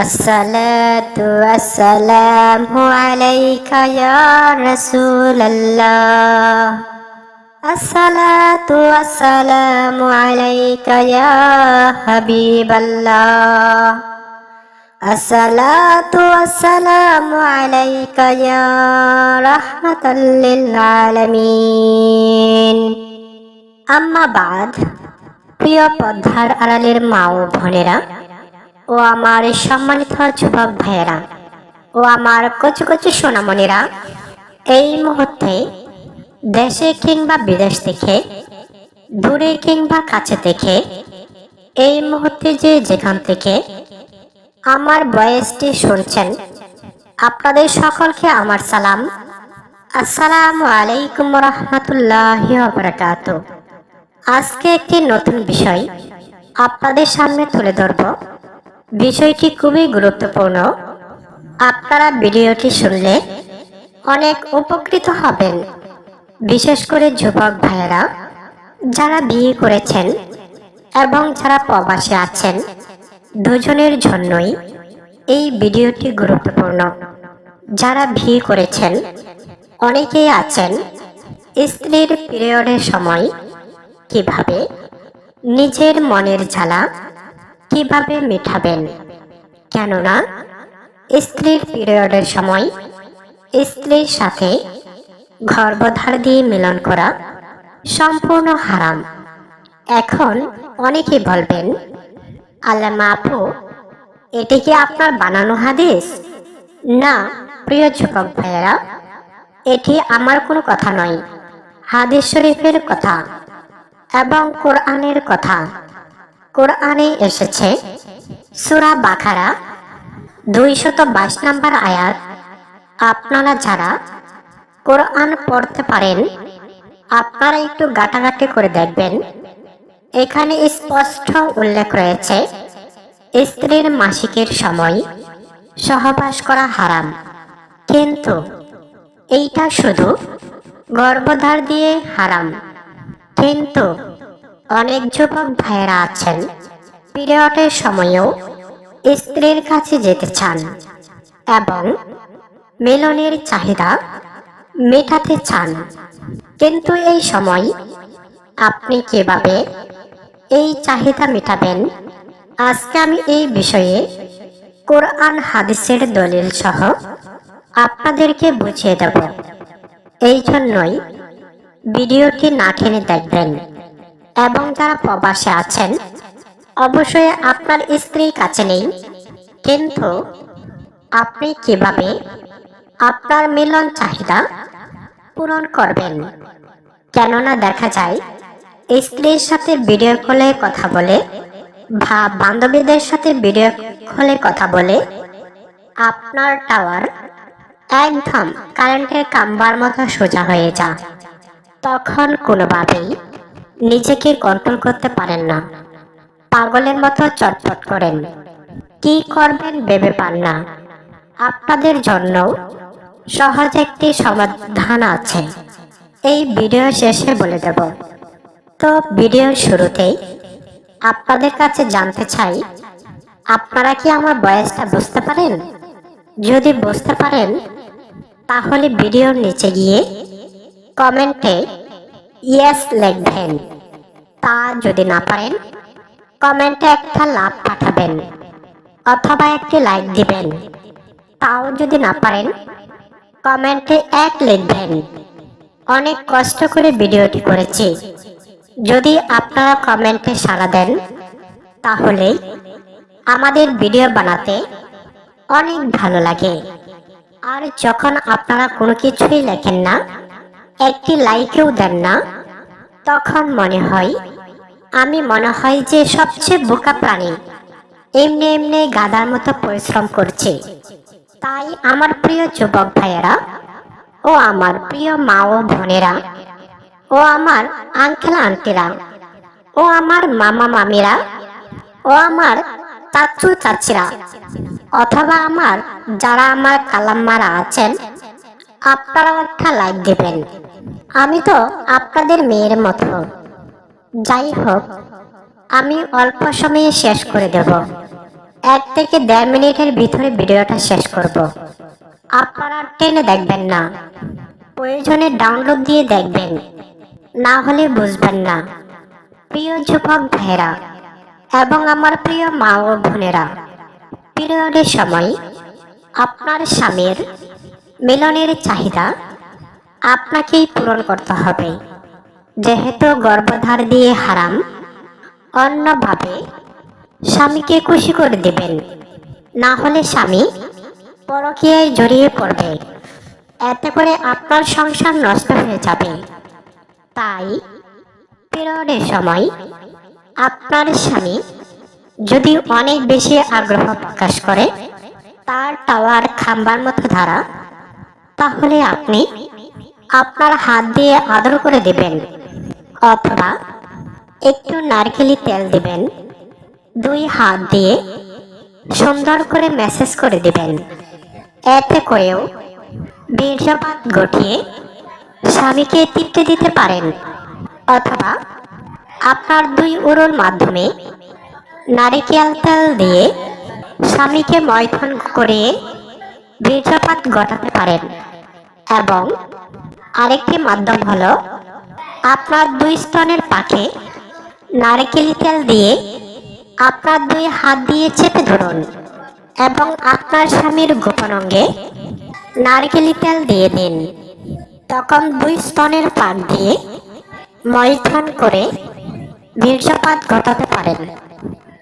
الصلاة والسلام عليك يا رسول الله الصلاة والسلام عليك يا حبيب الله الصلاة والسلام عليك يا رحمة للعالمين আম্মা বাদ প্রিয় পদ্মার আড়ালের মা ও বোনেরা ও আমার সম্মানিত যুবক ভাইয়েরা, ও আমার কচু কচু সোনামণিরা, এই মুহূর্তে দেশে কিংবা বিদেশ থেকে, দূরে কিংবা কাছে থেকে, এই মুহূর্তে যে যেখান থেকে আমার বয়সটি শুনছেন, আপনাদের সকলকে আমার সালাম। আসসালামু আলাইকুম রহমতুল্লাহ বারাকাত আজকে একটি নতুন বিষয় আপনাদের সামনে তুলে ধরব। বিষয়টি খুবই গুরুত্বপূর্ণ। আপনারা ভিডিওটি শুনলে অনেক উপকৃত হবেন। বিশেষ করে যুবক ভাইয়েরা, যারা বিয়ে করেছেন এবং যারা প্রবাসে আছেন, দুজনের জন্যই এই ভিডিওটি গুরুত্বপূর্ণ। যারা বিয়ে করেছেন, অনেকেই আছেন স্ত্রীর পিরিয়ডের সময় কীভাবে নিজের মনের জ্বালা কীভাবে মেটাবেন? কেননা, স্ত্রীর পিরিয়ডের সময় স্ত্রীর সাথে গর্ভধার দিয়ে মিলন করা সম্পূর্ণ হারাম। এখন অনেকে বলবেন, আল্লামা আপু, এটি কি আপনার বানানো হাদিস? না, প্রিয় যুবক ভাইয়েরা, এটি আমার কোনো কথা নয়। হাদিস শরীফের কথা এবং কোরআনের কথা। কোরআনে এসেছে সুরা বাখারা দুইশত বাইশ নম্বর আয়াত। আপনারা যারা কোরআন পড়তে পারেন, আপনারা একটু গাটাগাটি করে দেখবেন। এখানে স্পষ্ট উল্লেখ রয়েছে, স্ত্রীর মাসিকের সময় সহবাস করা হারাম। কিন্তু এইটা শুধু গর্ভধার দিয়ে হারাম। কিন্তু অনেক যুবক ভাইয়েরা আছেন। পিরিয়ডের সময়ও স্ত্রীর কাছে যেতে চান এবং মিলনের চাহিদা মেটাতে চান। কিন্তু এই সময় আপনি কীভাবে এই চাহিদা মেটাবেন? আজকে আমি এই বিষয়ে কোরআন হাদিসের দলিল সহ আপনাদেরকে বুঝিয়ে দেব। এই জন্যই ভিডিওটি না টেনে দেখবেন। এবং যারা প্রবাসে আছেন, অবশ্যই আপনার স্ত্রী কাছে নেই। কিন্তু আপনি কীভাবে আপনার মিলন চাহিদা পূরণ করবেন? কেননা দেখা যায়, স্ত্রীর সাথে ভিডিও কলে কথা বলে বা বান্ধবীদের সাথে ভিডিও কলে কথা বলে আপনার টাওয়ার একদম কারেন্টের কাম্বার মতো সোজা হয়ে যা তখন কোনোভাবেই নিজেকে কন্ট্রোল করতে পারেন না। পাগলের মতো চটপট করেন। কি করবেন ভেবে পান না। আপনাদের জন্য সহজ একটি সমাধান আছে। এই ভিডিও শেষে বলে দেব। তো ভিডিওর শুরুতেই আপনাদের কাছে জানতে চাই, আপনারা কি আমার বয়সটা বুঝতে পারেন? যদি বুঝতে পারেন, তাহলে ভিডিওর নিচে গিয়ে কমেন্টে ইয়েস লিখবেন তা যদি না পারেন, কমেন্টে একটা লাভ পাঠাবেন, অথবা একটি লাইক দিবেন। তাও যদি না পারেন, কমেন্টে এক লিখবেন। অনেক কষ্ট করে ভিডিওটি করেছি। যদি আপনারা কমেন্টে সাড়া দেন, তাহলে আমাদের ভিডিও বানাতে অনেক ভালো লাগে। আর যখন আপনারা কোনো কিছুই লেখেন না একটি লাইকেও দেন না। তখন মনে হয়, আমি মনে হয় যে সবচেয়ে বোকা প্রাণী। এমনি এমনি গাদার মতো পরিশ্রম করছে। তাই আমার প্রিয় যুবক ভাইয়েরা ও আমার প্রিয় মা ও বোনেরা ও আমার আঙ্কেল আন্টিরা ও আমার মামা, মামিরা ও আমার চাচু, চাচিরা অথবা আমার যারা আমার কালাম্মারা আছেন, আপনারা একটা লাইক দেবেন। আমি তো আপনাদের মেয়ের মতো। যাই হোক আমি অল্প সময়ে শেষ করে দেব। এক থেকে দেড় মিনিটের ভিতরে ভিডিওটা শেষ করব। আপনারা টেনে দেখবেন না। প্রয়োজনে ডাউনলোড দিয়ে দেখবেন। না হলে বুঝবেন না। প্রিয় যুবক ভাইরা এবং আমার প্রিয় মা ও বোনেরা, পিরিয়ডের সময় আপনার স্বামীর মিলনের চাহিদা আপনাকেই পূরণ করতে হবে। যেহেতু গর্ভধার দিয়ে হারাম, অন্যভাবে স্বামীকে খুশি করে দেবেন। না হলে স্বামী পরকীয়ায় জড়িয়ে পড়বে। এতে করে আপনার সংসার নষ্ট হয়ে যাবে। তাই পিরিয়ডের সময় আপনার স্বামী যদি অনেক বেশি আগ্রহ প্রকাশ করে, তার টাওয়ার খাম্বার মতো ধারা, তাহলে আপনি আপনার হাত দিয়ে আদর করে দেবেন অথবা একটু নারকেলি তেল দিবেন। দুই হাত দিয়ে সুন্দর করে মেসেজ করে দেবেন। এতে করেও বীর্যপাত ঘটিয়ে স্বামীকে তৃপ্তি দিতে পারেন। অথবা আপনার দুই উরুর মাধ্যমে নারিকেল তেল দিয়ে স্বামীকে মৈথন করে বীর্যপাত ঘটাতে পারেন এবং আরেকটি মাধ্যম হলো আপনার দুই স্তনের পাখে নারকেলি তেল দিয়ে আপনার দুই হাত দিয়ে চেপে ধরুন এবং আপনার স্বামীর গোপন অঙ্গে নারকেলি তেল দিয়ে দিন। তখন দুই স্তনের পাক দিয়ে মৈথন করে বীর্যপাত ঘটাতে পারেন।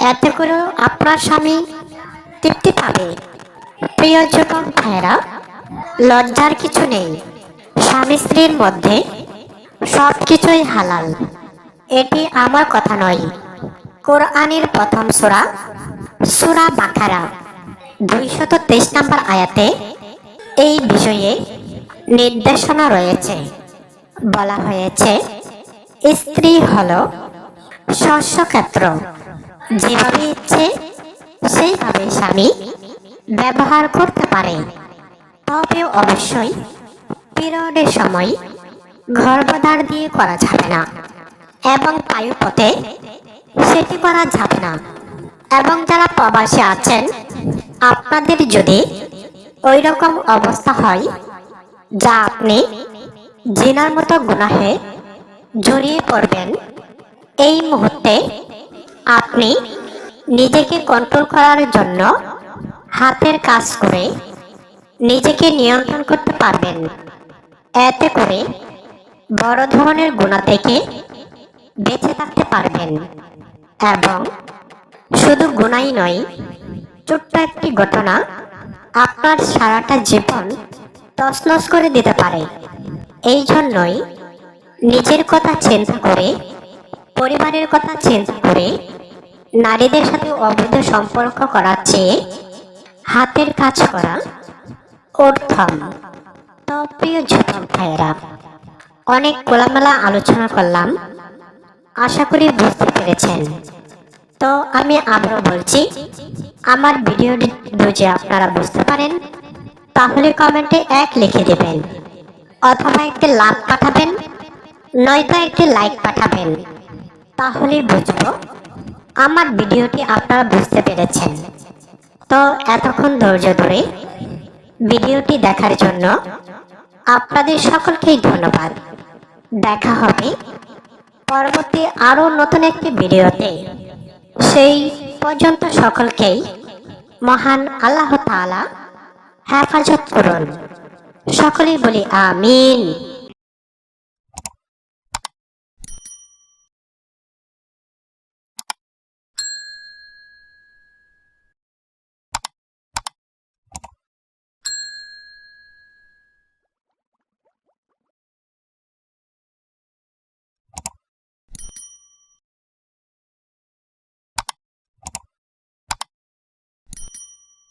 এতে করেও আপনার স্বামী তৃপ্তি পাবে। প্রিয় যুবক ভাইরা লজ্জার কিছু নেই। স্বামী স্ত্রীর মধ্যে সব কিছুই হালাল। এটি আমার কথা নয়। কোরআনের প্রথম সুরা, সূরা বাকারা, দুইশত তেইশ নম্বর আয়াতে এই বিষয়ে নির্দেশনা রয়েছে। বলা হয়েছে, স্ত্রী হলো শস্যক্ষেত্র। যেভাবে ইচ্ছে, সেইভাবে স্বামী ব্যবহার করতে পারে। তবে অবশ্যই পিরিয়ডের সময় গর্ভধার দিয়ে করা যাবে না এবং বায়ুপথে সেটি করা যাবে না। এবং যারা প্রবাসে আছেন, আপনাদের যদি ওই রকম অবস্থা হয়, যা আপনি জিনার মতো গুনাহে জড়িয়ে পড়বেন, এই মুহূর্তে আপনি নিজেকে কন্ট্রোল করার জন্য হাতের কাজ করে নিজেকে নিয়ন্ত্রণ করতে পারবেন। এতে করে বড় ধরনের গুণা থেকে বেঁচে থাকতে পারবেন। এবং শুধু গুণাই নয়, ছোট্ট একটি ঘটনা আপনার সারাটা জীবন তছনছ করে দিতে পারে। এই জন্যই নিজের কথা চিন্তা করে, পরিবারের কথা চিন্তা করে, নারীদের সাথে অবৈধ সম্পর্ক করার চেয়ে হাতের কাজ করা অর্থম প্রিয় যুবক ভাইয়েরা, অনেক খোলামেলা আলোচনা করলাম। আশা করি বুঝতে পেরেছেন। তো আমি আবারও বলছি, আমার আপনারা বুঝতে পারেন, তাহলে কমেন্টে এক লিখে দেবেন, অথবা একটি লাভ পাঠাবেন, নয়তো একটি লাইক পাঠাবেন। তাহলে বুঝব আমার ভিডিওটি আপনারা বুঝতে পেরেছেন। তো এতক্ষণ ধৈর্য ধরে ভিডিওটি দেখার জন্য আপনাদের সকলকেই ধন্যবাদ। দেখা হবে পরবর্তী আরও নতুন একটি ভিডিওতে। সেই পর্যন্ত সকলকেই মহান আল্লাহ তালা হেফাজত করুন। সকলেই বলি আমিন।